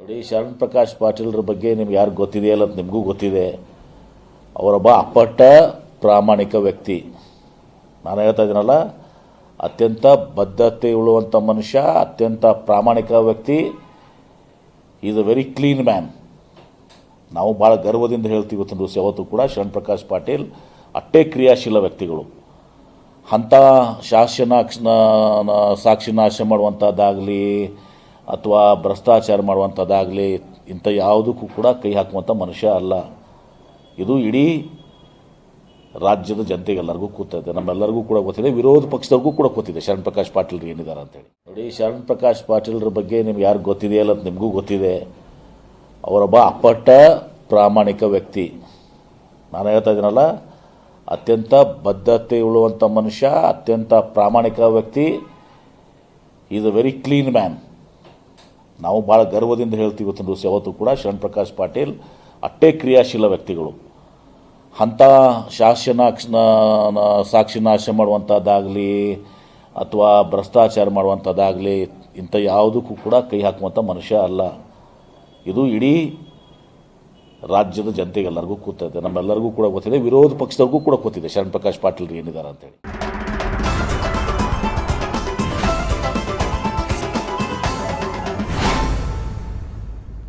ನೋಡಿ ಶರಣ್ ಪ್ರಕಾಶ್ ಪಾಟೀಲ್ರ ಬಗ್ಗೆ ನಿಮ್ಗೆ ಯಾರು ಗೊತ್ತಿದೆಯಲ್ಲ ಅಂತ ನಿಮಗೂ ಗೊತ್ತಿದೆ. ಅವರೊಬ್ಬ ಅಪ್ಪಟ್ಟ ಪ್ರಾಮಾಣಿಕ ವ್ಯಕ್ತಿ. ನಾನು ಹೇಳ್ತಾ ಇದ್ದೀನಲ್ಲ, ಅತ್ಯಂತ ಬದ್ಧತೆ ಉಳ್ಳುವಂಥ ಮನುಷ್ಯ, ಅತ್ಯಂತ ಪ್ರಾಮಾಣಿಕ ವ್ಯಕ್ತಿ. Is a very clean man ನಾವು ಭಾಳ ಗರ್ವದಿಂದ ಹೇಳ್ತೀವಿ ಇವತ್ತಿನ ದಿವಸ, ಯಾವತ್ತೂ ಕೂಡ ಶರಣ್ ಪ್ರಕಾಶ್ ಪಾಟೀಲ್ ಅಟ್ಟೇ ಕ್ರಿಯಾಶೀಲ ವ್ಯಕ್ತಿಗಳು. ಅಂಥ ಶಾಸನ ಸಾಕ್ಷಿ ನಾಶ ಮಾಡುವಂಥದ್ದಾಗಲಿ ಅಥವಾ ಭ್ರಷ್ಟಾಚಾರ ಮಾಡುವಂಥದ್ದಾಗಲಿ ಇಂಥ ಯಾವುದಕ್ಕೂ ಕೂಡ ಕೈ ಹಾಕುವಂಥ ಮನುಷ್ಯ ಅಲ್ಲ. ಇದು ಇಡೀ ರಾಜ್ಯದ ಜನತೆಗೆಲ್ಲರಿಗೂ ಗೊತ್ತಿದೆ ನಮ್ಮೆಲ್ಲರಿಗೂ ಕೂಡ ಗೊತ್ತಿದೆ. ವಿರೋಧ ಪಕ್ಷದವ್ರಿಗೂ ಕೂಡ ಗೊತ್ತಿದೆ. ಶರಣ್ ಪ್ರಕಾಶ್ ಪಾಟೀಲ್ ಏನಿದ್ದಾರೆ ಅಂತೇಳಿ ನೋಡಿ, ಶರಣ್ ಪ್ರಕಾಶ್ ಪಾಟೀಲ್ರ ಬಗ್ಗೆ ನಿಮ್ಗೆ ಯಾರು ಗೊತ್ತಿದೆಯಲ್ಲ ಅಂತ ನಿಮಗೂ ಗೊತ್ತಿದೆ. ಅವರೊಬ್ಬ ಅಪ್ಪಟ್ಟ ಪ್ರಾಮಾಣಿಕ ವ್ಯಕ್ತಿ. ನಾನು ಹೇಳ್ತಾ ಇದ್ದೀನಲ್ಲ, ಅತ್ಯಂತ ಬದ್ಧತೆ ಉಳ್ಳುವಂಥ ಮನುಷ್ಯ, ಅತ್ಯಂತ ಪ್ರಾಮಾಣಿಕ ವ್ಯಕ್ತಿ. Is a very clean man ನಾವು ಭಾಳ ಗರ್ವದಿಂದ ಹೇಳ್ತೀವಿ ಇವತ್ತಿನ ದಿವಸ ಯಾವತ್ತೂ ಕೂಡ ಶರಣ್ ಪ್ರಕಾಶ್ ಪಾಟೀಲ್ ಅಟ್ಟೆ ಕ್ರಿಯಾಶೀಲ ವ್ಯಕ್ತಿಗಳು. ಅಂಥ ಶಾಸನ ಸಾಕ್ಷಿ ನಾಶ ಮಾಡುವಂಥದ್ದಾಗಲಿ ಅಥವಾ ಭ್ರಷ್ಟಾಚಾರ ಮಾಡುವಂಥದ್ದಾಗಲಿ ಇಂಥ ಯಾವುದಕ್ಕೂ ಕೂಡ ಕೈ ಹಾಕುವಂಥ ಮನುಷ್ಯ ಅಲ್ಲ. ಇದು ಇಡೀ ರಾಜ್ಯದ ಜನತೆಗೆಲ್ಲರಿಗೂ ಗೊತ್ತಿದೆ ನಮ್ಮೆಲ್ಲರಿಗೂ ಕೂಡ ಗೊತ್ತಿದೆ. ವಿರೋಧ ಪಕ್ಷದವ್ರಿಗೂ ಕೂಡ ಗೊತ್ತಿದೆ ಶರಣ್ ಪ್ರಕಾಶ್ ಪಾಟೀಲ್ ಏನಿದ್ದಾರೆ ಅಂತೇಳಿ.